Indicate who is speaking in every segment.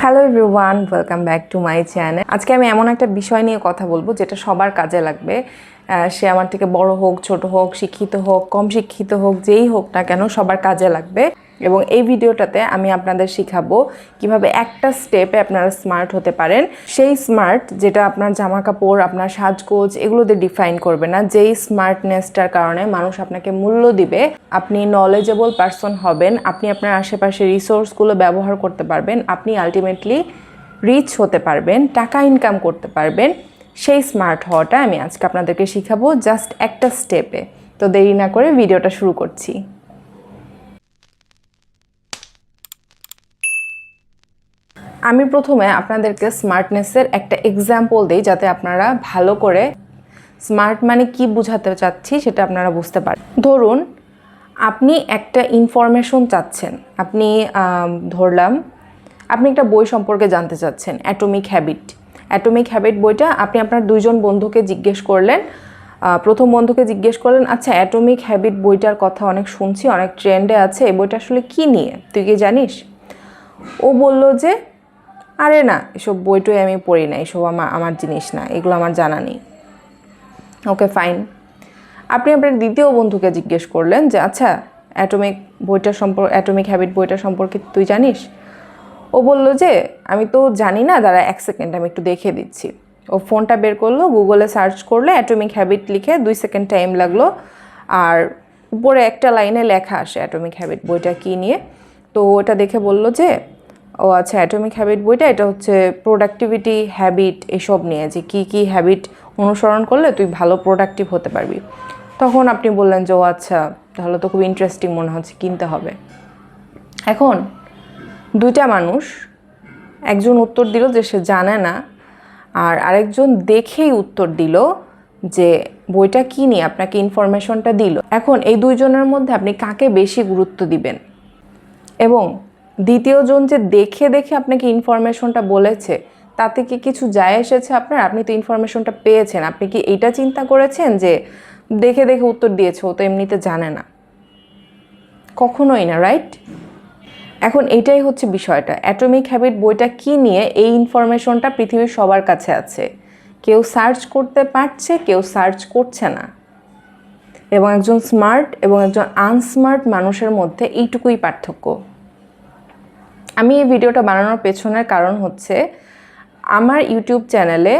Speaker 1: Hello everyone welcome back to my channel আজকে আমি এমন একটা বিষয় নিয়ে কথা বলব যেটা সবার কাজে লাগবে। সে আমার থেকে বড় হোক, ছোট হোক, শিক্ষিত হোক, কম শিক্ষিত হোক, যেই হোক না কেন সবার কাজে লাগবে। এবং এই ভিডিওটাতে আমি আপনাদের শিখাবো কীভাবে একটা স্টেপে আপনারা স্মার্ট হতে পারেন। সেই স্মার্ট যেটা আপনার জামা কাপড় আপনার সাজগোজ এগুলোতে ডিফাইন করবে না। যেই স্মার্টনেসটার কারণে মানুষ আপনাকে মূল্য দিবে, আপনি নলেজেবল পারসন হবেন, আপনি আপনার আশেপাশে রিসোর্সগুলো ব্যবহার করতে পারবেন, আপনি আলটিমেটলি রিচ হতে পারবেন, টাকা ইনকাম করতে পারবেন। সেই স্মার্ট হওয়াটা আমি আজকে আপনাদেরকে শিখাবো জাস্ট একটা স্টেপে। তো দেরি না করে ভিডিওটা শুরু করছি। আমি প্রথমে আপনাদেরকে স্মার্টনেসের একটা এক্সাম্পল দিই যাতে আপনারা ভালো করে স্মার্ট মানে কি বোঝাতে চাচ্ছি সেটা আপনারা বুঝতে পারেন ধরুন, আপনি একটা ইনফরমেশন চাচ্ছেন। আপনি ধরলাম, আপনি একটা বই সম্পর্কে জানতে চাচ্ছেন অ্যাটমিক হ্যাবিট অ্যাটমিক হ্যাবিট বইটা আপনি আপনার দুইজন বন্ধুকে জিজ্ঞেস করলেন প্রথম বন্ধুকে জিজ্ঞেস করলেন আচ্ছা অ্যাটমিক হ্যাবিট বইটার কথা অনেক শুনছি, অনেক ট্রেন্ডে আছে, এই বইটা আসলে কী নিয়ে? তুই কি জানিস? ও বলল যে আরে না, এসব বইটই আমি পড়ি না, এসব আমার আমার জিনিস না, এগুলো আমার জানা নেই। ওকে ফাইন আপনি আপনার দ্বিতীয় বন্ধুকে জিজ্ঞেস করলেন যে আচ্ছা অ্যাটমিক বইটা সম্পর্কে অ্যাটমিক হ্যাবিট বইটা সম্পর্কে তুই জানিস? ও বলল যে, আমি তো জানি না, দাঁড়া এক সেকেন্ড আমি একটু দেখে দিচ্ছি। ও ফোনটা বের করল গুগলে সার্চ করলে অ্যাটমিক হ্যাবিট লিখে দুই সেকেন্ড টাইম লাগল, আর উপরে একটা লাইনে লেখা আসে অ্যাটমিক হ্যাবিট বইটা কী নিয়ে। তো ওটা দেখে বলল যে ও আচ্ছা অ্যাটমিক হ্যাবিট বইটা, এটা হচ্ছে প্রোডাক্টিভিটি হ্যাবিট এসব নিয়ে, যে কী কী হ্যাবিট অনুসরণ করলে তুই ভালো প্রোডাক্টিভ হতে পারবি। তখন আপনি বললেন যে, ও আচ্ছা তাহলে তো খুব ইন্টারেস্টিং মনে হচ্ছে, কিনতে হবে। এখন দুইটা মানুষ, একজন উত্তর দিল যে সে জানে না, আর আরেকজন দেখেই উত্তর দিল যে বইটা কি নিয়ে, আপনাকে ইনফরমেশনটা দিল। এখন এই দুইজনের মধ্যে আপনি কাকে বেশি গুরুত্ব দিবেন? এবং দ্বিতীয়জন যে দেখে দেখে আপনাকে ইনফরমেশনটা বলেছে, তাতে কি কিছু যায় এসেছে আপনার? আপনি তো ইনফরমেশনটা পেয়েছেন। আপনি কি এইটা চিন্তা করেছেন যে দেখে দেখে উত্তর দিয়েছে? ও তো এমনিতে জানে না। কখনোই না রাইট এখন এটাই হচ্ছে বিষয়টা। অ্যাটমিক হ্যাবিট বইটা কি নিয়ে এই ইনফরমেশনটা পৃথিবীর সবার কাছে আছে? কেউ সার্চ করতে পারছে, কেউ সার্চ করছে না। এবং একজন স্মার্ট এবং একজন আনস্মার্ট মানুষের মধ্যে এইটুকুই পার্থক্য। আমি এই ভিডিওটা বানানোর পেছনের কারণ হচ্ছে আমার ইউটিউব চ্যানেলে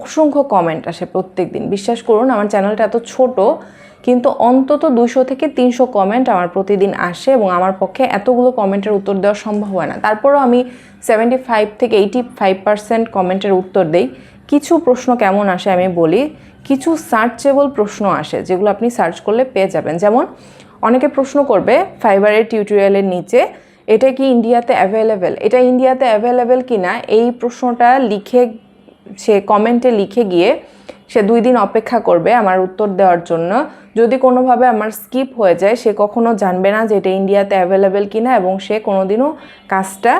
Speaker 1: অসংখ্য কমেন্ট আসে প্রত্যেক দিন বিশ্বাস করুন, আমার চ্যানেলটা এত ছোট, কিন্তু অন্তত দুশো থেকে তিনশো কমেন্ট আমার প্রতিদিন আসে এবং আমার পক্ষে এতগুলো কমেন্টের উত্তর দেওয়া সম্ভব হয় না। তারপরও আমি সেভেন্টি ফাইভ থেকে এইটি ফাইভ পার্সেন্ট কমেন্টের উত্তর দেই। কিছু প্রশ্ন কেমন আসে আমি বলি, কিছু সার্চেবল প্রশ্ন আসে যেগুলো আপনি সার্চ করলে পেয়ে যাবেন। যেমন, অনেকে প্রশ্ন করবে ফাইবারের টিউটোরিয়ালের নিচে এটা কি ইন্ডিয়াতে অ্যাভেলেবেল এটা ইন্ডিয়াতে অ্যাভেলেবেল কি না এই প্রশ্নটা লিখে, সে কমেন্টে লিখে গিয়ে সে দুই দিন অপেক্ষা করবে আমার উত্তর দেওয়ার জন্য। যদি কোনোভাবে আমার স্কিপ হয়ে যায়, সে কখনো জানবে না যে এটা ইন্ডিয়াতে অ্যাভেলেবেল কি না এবং সে কোনোদিনও কাজটা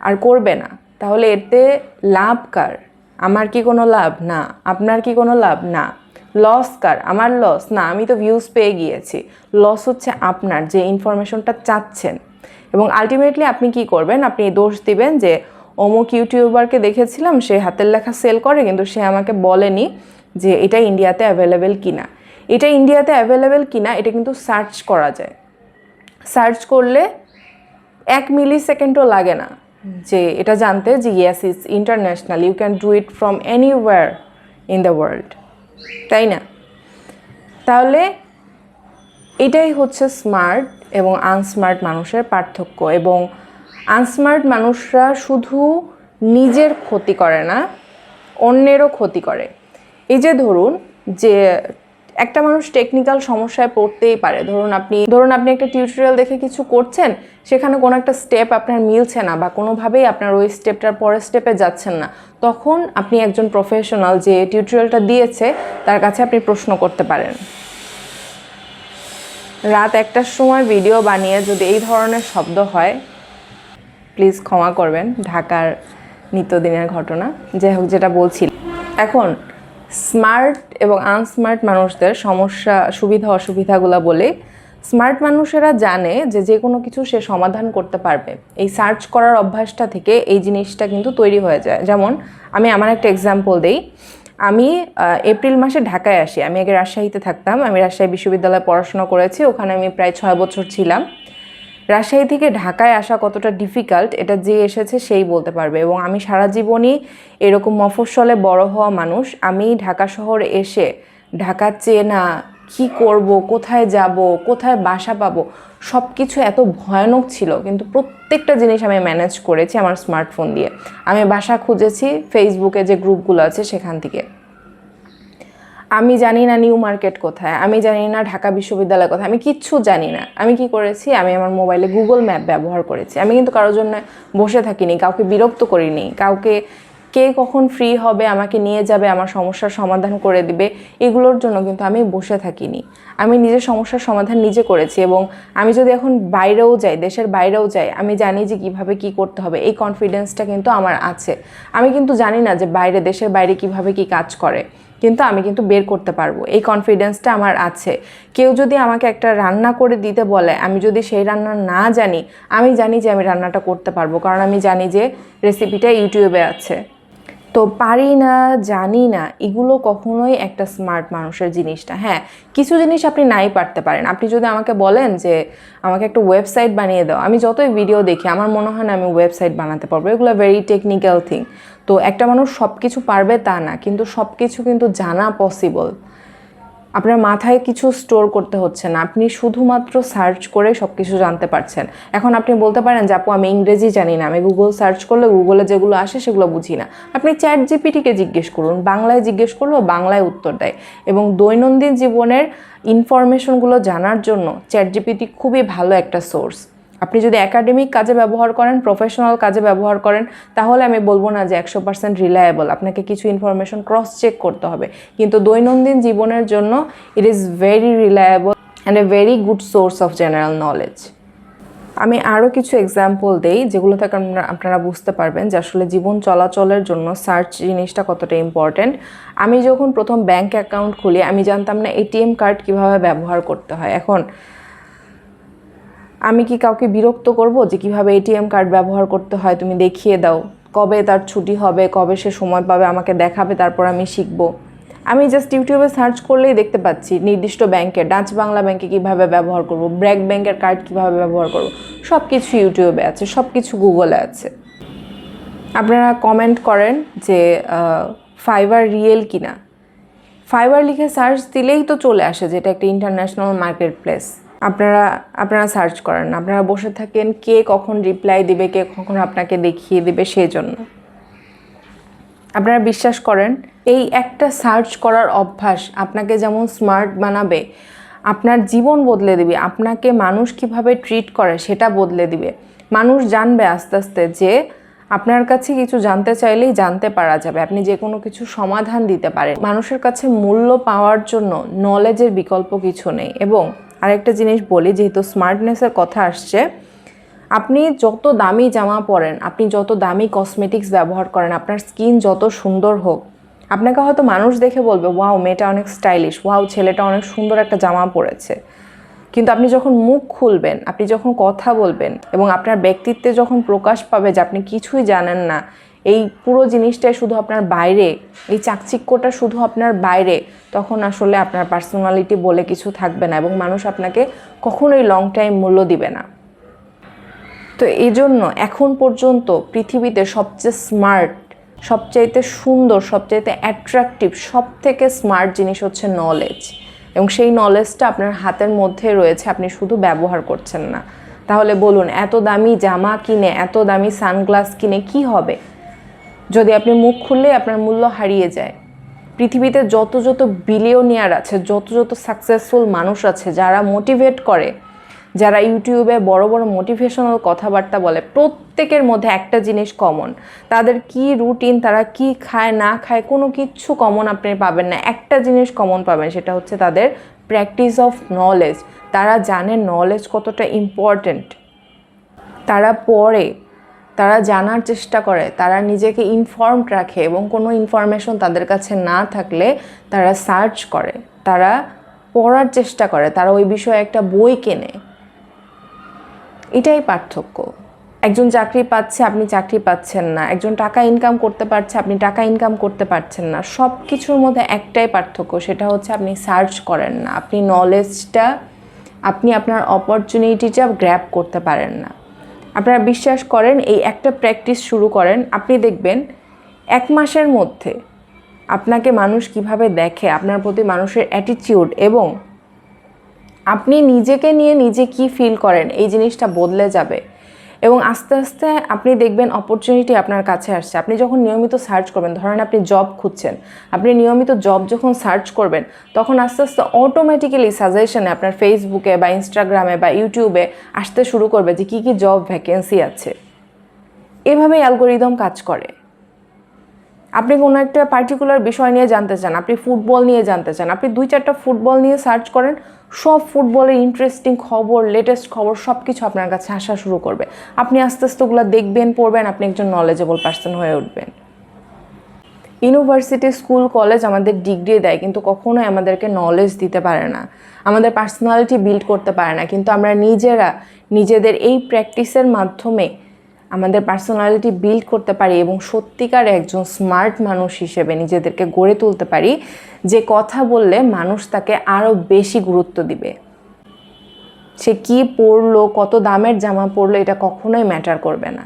Speaker 1: আর করবে না। তাহলে এতে লাভ কার? আমার কি কোনো লাভ? না। আপনার কি কোনো লাভ? না। লস কার? আমার লস না, আমি তো ভিউজ পেয়ে গিয়েছি। লস হচ্ছে আপনার, যে ইনফরমেশনটা চাচ্ছেন। এবং আলটিমেটলি আপনি কি করবেন? আপনি দোষ দিবেন যে অমুক ইউটিউবারকে দেখেছিলাম? সে হাতের লেখা সেল করে, কিন্তু সে আমাকে বলেনি যে এটা ইন্ডিয়াতে অ্যাভেলেবেল কিনা। এটা ইন্ডিয়াতে অ্যাভেলেবেল কিনা, এটা কিন্তু সার্চ করা যায়। সার্চ করলে এক মিলি সেকেন্ডও লাগে না যে এটা জানতে যে yes is international you can do it from anywhere in the world তাই না? তাহলে এটাই হচ্ছে স্মার্ট এবং আনস্মার্ট মানুষের পার্থক্য এবং আনস্মার্ট মানুষরা শুধু নিজের ক্ষতি করে না, অন্যেরও ক্ষতি করে। এই যে ধরুন যে একটা মানুষ টেকনিক্যাল সমস্যায় পড়তেই পারে, ধরুন আপনি ধরুন আপনি একটা টিউটোরিয়াল দেখে কিছু করছেন, সেখানে কোনো একটা স্টেপ আপনার মিলছে না বা কোনোভাবেই আপনার ওই স্টেপটার পরের স্টেপে যাচ্ছেন না, তখন আপনি একজন প্রফেশনাল যে টিউটোরিয়ালটা দিয়েছে, তার কাছে আপনি প্রশ্ন করতে পারেন। রাত একটার সময় ভিডিও বানিয়ে যদি এই ধরনের শব্দ হয় প্লিজ ক্ষমা করবেন, ঢাকার নিত্যদিনের ঘটনা। যাই হোক, যেটা বলছি এখন স্মার্ট এবং আনস্মার্ট মানুষদের সমস্যা, সুবিধা, অসুবিধাগুলো বলে। স্মার্ট মানুষেরা জানে যে যে কোনো কিছু সে সমাধান করতে পারবে। এই সার্চ করার অভ্যাসটা থেকে এই জিনিসটা কিন্তু তৈরি হয়ে যায়। যেমন, আমি আমার একটা এক্সাম্পল দেই। আমি এপ্রিল মাসে ঢাকায় আসি। আমি আগে রাজশাহীতে থাকতাম। আমি রাজশাহী বিশ্ববিদ্যালয়ে পড়াশোনা করেছি। ওখানে আমি প্রায় ছয় বছর ছিলাম। রাজশাহী থেকে ঢাকায় আসা কতটা ডিফিকাল্ট এটা যে এসেছে সেই বলতে পারবে। এবং আমি সারা জীবনই এরকম মফস্বলে বড় হওয়া মানুষ। আমি ঢাকা শহর এসে ঢাকা চেনা কি করব, কোথায় যাব, কোথায় বাসা পাবো সব কিছু এত ভয়ানক ছিল, কিন্তু প্রত্যেকটা জিনিস আমি ম্যানেজ করেছি আমার স্মার্টফোন দিয়ে। আমি বাসা খুঁজেছি ফেসবুকে যে গ্রুপগুলো আছে সেখান থেকে। আমি জানি না নিউ মার্কেট কোথায়, আমি জানি না ঢাকা বিশ্ববিদ্যালয় কোথায়, আমি কিচ্ছু জানি না। আমি কি করেছি, আমি আমার মোবাইলে গুগল ম্যাপ ব্যবহার করেছি। আমি কিন্তু কারোর জন্য বসে থাকিনি, কাউকে বিরক্ত করিনি, কাউকে কে কখন ফ্রি হবে, আমাকে নিয়ে যাবে, আমার সমস্যার সমাধান করে দিবে, এগুলোর জন্য কিন্তু আমি বসে থাকিনি। আমি নিজের সমস্যার সমাধান নিজে করেছি এবং আমি যদি এখন বাইরেও যাই, দেশের বাইরেও যাই, আমি জানি যে কীভাবে কি করতে হবে, এই কনফিডেন্সটা কিন্তু আমার আছে। আমি কিন্তু জানি না যে বাইরে, দেশের বাইরে কীভাবে কি কাজ করে, কিন্তু আমি কিন্তু বের করতে পারব। এই কনফিডেন্সটা আমার আছে। কেউ যদি আমাকে একটা রান্না করে দিতে বলে, আমি যদি সেই রান্না না জানি, আমি জানি যে আমি রান্নাটা করতে পারব, কারণ আমি জানি যে রেসিপিটা ইউটিউবে আছে। তো পারি না, জানি না, এগুলো কখনোই একটা স্মার্ট মানুষের জিনিসটা। হ্যাঁ কিছু জিনিস আপনি নাই পারতে পারেন। আপনি যদি আমাকে বলেন যে, আমাকে একটা ওয়েবসাইট বানিয়ে দাও। আমি যতই ভিডিও দেখি, আমার মনে হয় না আমি ওয়েবসাইট বানাতে পারব। এগুলো ভেরি টেকনিক্যাল থিং তো একটা মানুষ সব কিছু পারবে তা না, কিন্তু সব কিছু কিন্তু জানা পসিবল আপনার মাথায় কিছু স্টোর করতে হচ্ছে না। আপনি শুধুমাত্র সার্চ করে সব কিছু জানতে পারছেন। এখন আপনি বলতে পারেন যে, আপু, আমি ইংরেজি জানি না। আমি গুগল সার্চ করলে গুগলে যেগুলো আসে সেগুলো বুঝি না। আপনি চ্যাট জিপিটিকে জিজ্ঞেস করুন। বাংলায় জিজ্ঞেস করলেও বাংলায় উত্তর দেয়। এবং দৈনন্দিন জীবনের ইনফরমেশনগুলো জানার জন্য চ্যাট জিপিটি খুবই ভালো একটা সোর্স আপনি যদি একাডেমিক কাজে ব্যবহার করেন প্রফেশনাল কাজে ব্যবহার করেন, তাহলে আমি বলব না যে একশো পার্সেন্ট রিলায়েবল আপনাকে কিছু ইনফরমেশন ক্রস চেক করতে হবে। কিন্তু দৈনন্দিন জীবনের জন্য it is very reliable and a very good source of general knowledge আমি আরও কিছু এক্সাম্পল দেই, যেগুলো থেকে আপনারা বুঝতে পারবেন যে আসলে জীবন চলাচলের জন্য সার্চ জিনিসটা কতটা ইম্পর্ট্যান্ট আমি যখন প্রথম ব্যাংক অ্যাকাউন্ট খুলি, আমি জানতাম না এটিএম কার্ড কীভাবে ব্যবহার করতে হয়। এখন আমি কি কাউকে বিরক্ত করব যে কীভাবে এটিএম কার্ড ব্যবহার করতে হয়? তুমি দেখিয়ে দাও। কবে তার ছুটি হবে? কবে সে সময় পাবে? আমাকে দেখাবে, তারপর আমি শিখব। আমি জাস্ট ইউটিউবে সার্চ করলেই দেখতে পাচ্ছি, নির্দিষ্ট ব্যাংকে, ডাচ বাংলা ব্যাংকে কীভাবে ব্যবহার করব? ব্র্যাক ব্যাংকের কার্ড কীভাবে ব্যবহার করব? সব কিছু ইউটিউবে আছে সব কিছু গুগলে আছে। আপনারা কমেন্ট করেন যে ফাইবার রিয়েল কিনা? ফাইবার লিখে সার্চ দিলেই তো চলে আসে, যেটা একটা ইন্টারন্যাশনাল মার্কেট প্লেস আপনারা আপনারা সার্চ করেন। আপনারা বসে থাকেন কে কখন রিপ্লাই দিবে, কে কখন আপনাকে দেখিয়ে দেবে সেই জন্য আপনারা বিশ্বাস করেন, এই একটা সার্চ করার অভ্যাস আপনাকে যেমন স্মার্ট বানাবে, আপনার জীবন বদলে দিবে, আপনাকে মানুষ কীভাবে ট্রিট করে সেটা বদলে দিবে মানুষ জানবে আস্তে আস্তে যে আপনার কাছে কিছু জানতে চাইলেই জানতে পারা যাবে, আপনি যে কোনো কিছু সমাধান দিতে পারেন মানুষের কাছে মূল্য পাওয়ার জন্য নলেজের বিকল্প কিছু নেই এবং আরেকটা জিনিস বলি, যেহেতু স্মার্টনেসের কথা আসছে, আপনি যত দামি জামা পরেন, আপনি যত দামি কসমেটিক্স ব্যবহার করেন, আপনার স্কিন যত সুন্দর হোক, আপনাকে হয়তো মানুষ দেখে বলবে ওয়াও মেয়েটা অনেক স্টাইলিশ ওয়াও ছেলেটা অনেক সুন্দর একটা জামা পরেছে। কিন্তু আপনি যখন মুখ খুলবেন, আপনি যখন কথা বলবেন এবং আপনার ব্যক্তিত্বে যখন প্রকাশ পাবে যে আপনি কিছুই জানেন না এই পুরো জিনিসটাই শুধু আপনার বাইরে, এই চাকচিক্যটা শুধু আপনার বাইরে, তখন আসলে আপনার পার্সোনালিটি বলে কিছু থাকবে না এবং মানুষ আপনাকে কখনোই লং টাইম মূল্য দিবে না। তো এই জন্য এখন পর্যন্ত পৃথিবীতে সবচেয়ে স্মার্ট সবচাইতে সুন্দর, সবচাইতে অ্যাট্রাকটিভ সব থেকে স্মার্ট জিনিস হচ্ছে নলেজ এবং সেই নলেজটা আপনার হাতের মধ্যে রয়েছে, আপনি শুধু ব্যবহার করছেন না। তাহলে বলুন, এত দামি জামা কিনে, এত দামি সানগ্লাস কিনে কি হবে? যদি আপনি মুখ খুললে আপনার মূল্য হারিয়ে যায়। পৃথিবীতে যত যত বিলিয়নিয়ার আছে, যত যত সাকসেসফুল মানুষ আছে, যারা মোটিভেট করে, যারা ইউটিউবে বড় বড় মোটিভেশনাল কথাবার্তা বলে, প্রত্যেকের মধ্যে একটা জিনিস কমন তাদের কি রুটিন তারা কি খায়, না খায়, কোনো কিচ্ছু কমন আপনি পাবেন না। একটা জিনিস কমন পাবেন, সেটা হচ্ছে তাদের প্র্যাকটিস অফ নলেজ তারা জানে নলেজ কতটা ইম্পর্ট্যান্ট তারা পড়ে তারা জানার চেষ্টা করে, তারা নিজেকে ইনফর্মড রাখে এবং কোনো ইনফরমেশন তাদের কাছে না থাকলে তারা সার্চ করে, তারা পড়ার চেষ্টা করে, তারা ওই বিষয়ে একটা বই কেনে। এটাই পার্থক্য। একজন চাকরি পাচ্ছে, আপনি চাকরি পাচ্ছেন না। একজন টাকা ইনকাম করতে পারছে, আপনি টাকা ইনকাম করতে পারছেন না। সব কিছুর মধ্যে একটাই পার্থক্য, সেটা হচ্ছে আপনি সার্চ করেন না। আপনি নলেজটা আপনি আপনার অপরচুনিটিটা গ্র্যাব করতে পারেন না। আপনারা বিশ্বাস করেন, এই একটা প্র্যাকটিস শুরু করেন, আপনি দেখবেন এক মাসের মধ্যে আপনাকে মানুষ কীভাবে দেখে, আপনার প্রতি মানুষের অ্যাটিটিউড এবং আপনি নিজেকে নিয়ে নিজে কি ফিল করেন, এই জিনিসটা বদলে যাবে। এবং আস্তে আস্তে আপনি দেখবেন অপরচুনিটি আপনার কাছে আসছে। আপনি যখন নিয়মিত সার্চ করবেন, ধরেন আপনি জব খুঁজছেন, আপনি নিয়মিত জব যখন সার্চ করবেন, তখন আস্তে আস্তে অটোমেটিক্যালি সাজেশনে আপনার ফেসবুকে বা ইনস্টাগ্রামে বা ইউটিউবে আসতে শুরু করবে যে কী কী জব ভ্যাকেন্সি আছে। এভাবেই অ্যালগোরিদম কাজ করে। আপনি কোনো একটা পার্টিকুলার বিষয় নিয়ে জানতে চান, আপনি ফুটবল নিয়ে জানতে চান, আপনি দুই চারটা ফুটবল নিয়ে সার্চ করেন, সব ফুটবলের ইন্টারেস্টিং খবর লেটেস্ট খবর সব কিছু আপনার কাছে আসা শুরু করবে। আপনি আস্তে আস্তে ওগুলো দেখবেন, পড়বেন, আপনি একজন নলেজেবল পার্সন হয়ে উঠবেন। ইউনিভার্সিটি স্কুল কলেজ আমাদের ডিগ্রি দেয়, কিন্তু কখনোই আমাদেরকে নলেজ দিতে পারে না। আমাদের পার্সোনালিটি বিল্ড করতে পারে না, কিন্তু আমরা নিজেরা, নিজেদের এই প্র্যাকটিসের মাধ্যমে আমাদের পার্সোনালিটি বিল্ড করতে পারি এবং সত্যিকার একজন স্মার্ট মানুষ হিসেবে নিজেদেরকে গড়ে তুলতে পারি, যে কথা বললে মানুষ তাকে আরও বেশি গুরুত্ব দিবে। সে কি পরলো, কত দামের জামা পরলো, এটা কখনোই ম্যাটার করবে না।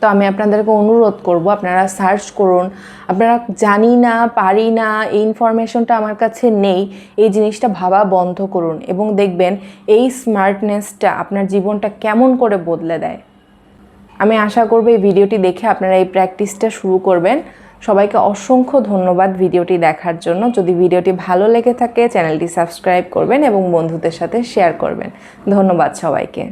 Speaker 1: তো আমি আপনাদেরকে অনুরোধ করব, আপনারা সার্চ করুন। আপনারা জানি না, পারি না, এই ইনফরমেশনটা আমার কাছে নেই, এই জিনিসটা ভাবা বন্ধ করুন এবং দেখবেন এই স্মার্টনেসটা আপনার জীবনটা কেমন করে বদলে দেয়। আমি আশা করব এই ভিডিওটি দেখে আপনারা এই প্র্যাকটিসটা শুরু করবেন। সবাইকে অসংখ্য ধন্যবাদ ভিডিওটি দেখার জন্য। যদি ভিডিওটি ভালো লেগে থাকে, চ্যানেলটি সাবস্ক্রাইব করবেন এবং বন্ধুদের সাথে শেয়ার করবেন। ধন্যবাদ সবাইকে।